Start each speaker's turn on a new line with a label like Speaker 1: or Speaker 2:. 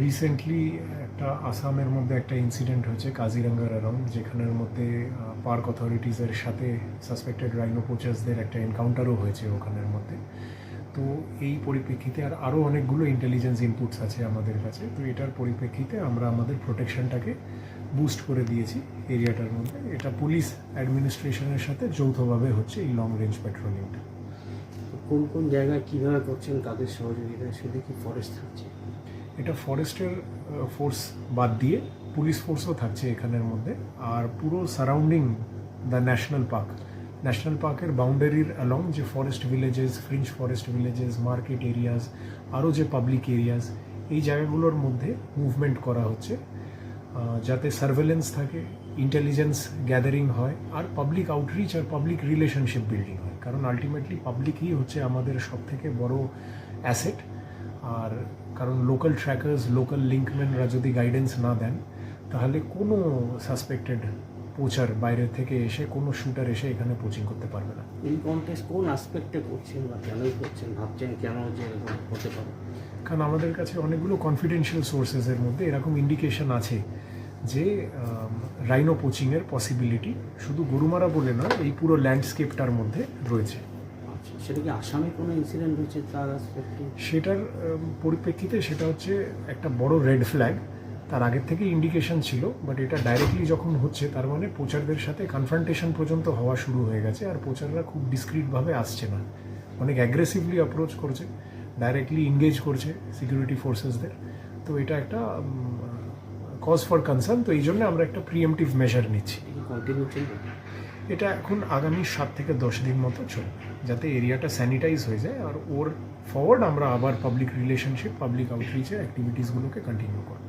Speaker 1: Recently একটা আসামের মধ্যে একটা ইনসিডেন্ট হয়েছে কাজিরাঙ্গার অ্যারাউন্ড যেখানের মধ্যে পার্ক অথরিটিসের সাথে সাসপেক্টেড রাইনো পোচার্সদের একটা এনকাউন্টারও হয়েছে ওখানের মধ্যে। তো এই পরিপ্রেক্ষিতে আর আরও অনেকগুলো ইন্টেলিজেন্স ইনপুটস আছে আমাদের কাছে। তো এটার পরিপ্রেক্ষিতে আমরা আমাদের প্রোটেকশনটাকে বুস্ট করে দিয়েছি এরিয়াটার মধ্যে। এটা পুলিশ অ্যাডমিনিস্ট্রেশনের সাথে যৌথভাবে হচ্ছে এই লং রেঞ্জ পেট্রোলিংটা
Speaker 2: কোন কোন জায়গায় কীভাবে করছেন, তাদের সহযোগিতায় শুধু কি ফরেস্ট থাকছে?
Speaker 1: এটা ফরেস্টের ফোর্স বাদ দিয়ে পুলিশ ফোর্সও থাকছে এখানের মধ্যে। আর পুরো surrounding the national park national পার্কের বাউন্ডারির অ্যালং যে forest villages fringe forest villages market areas আরও যে পাবলিক এরিয়াস এই জায়গাগুলোর মধ্যে মুভমেন্ট করা হচ্ছে। যাতে সার্ভেলেন্স থাকে ইন্টেলিজেন্স গ্যাদারিং হয়, আর পাবলিক আউটরিচ আর পাবলিক রিলেশনশিপ বিল্ডিং হয়। কারণ আলটিমেটলি পাবলিকই হচ্ছে আমাদের সব থেকে বড় অ্যাসেট আর কারণ লোকাল ট্র্যাকার্স লোকাল লিঙ্কম্যানরা যদি গাইডেন্স না দেন তাহলে কোনো সাসপেক্টেড পোচার বাইরে থেকে এসে কোনো শুটার এসে এখানে কোচিং করতে পারবে না।
Speaker 2: এই কন্টেস্ট কোন আসপেক্টে করছেন বা কেনই করছেন? ভাবছেন কেন যে এরকম হতে পারে?
Speaker 1: কারণ আমাদের কাছে অনেকগুলো কনফিডেন্সিয়াল সোর্সেসের মধ্যে এরকম ইন্ডিকেশন আছে যে রাইনো কোচিংয়ের পসিবিলিটি শুধু গরুমারা বলে নয় এই পুরো ল্যান্ডস্কেপটার মধ্যে রয়েছে।
Speaker 2: সেটা কি আসামে কোনো ইনসিডেন্ট হয়েছে তার
Speaker 1: সেটার পরিপ্রেক্ষিতে সেটা হচ্ছে একটা বড় রেড ফ্ল্যাগ তার আগের থেকে ইন্ডিকেশন ছিল বাট এটা ডাইরেক্টলি যখন হচ্ছে তার মানে প্রচারদের সাথে কনফ্রন্টেশন পর্যন্ত হওয়া শুরু হয়ে গেছে আর প্রচাররা খুব ডিসক্রিটভাবে আসছে না। অনেক অ্যাগ্রেসিভলি অ্যাপ্রোচ করছে ডাইরেক্টলি এনগেজ করছে সিকিউরিটি ফোর্সেসদের তো এটা একটা কজ ফর কনসার্ন তো এই জন্য আমরা একটা প্রিএমটিভ মেজার নিচ্ছি।
Speaker 2: কন্টিনিউ
Speaker 1: এটা এখন আগামী সাত থেকে দশ দিন মতো চলবে, যাতে এরিয়াটা স্যানিটাইজ হয়ে যায় আর ওর ফরওয়ার্ড আমরা আবার পাবলিক রিলেশনশিপ পাবলিক আউটরিচের অ্যাক্টিভিটিসগুলোকে কন্টিনিউ করব।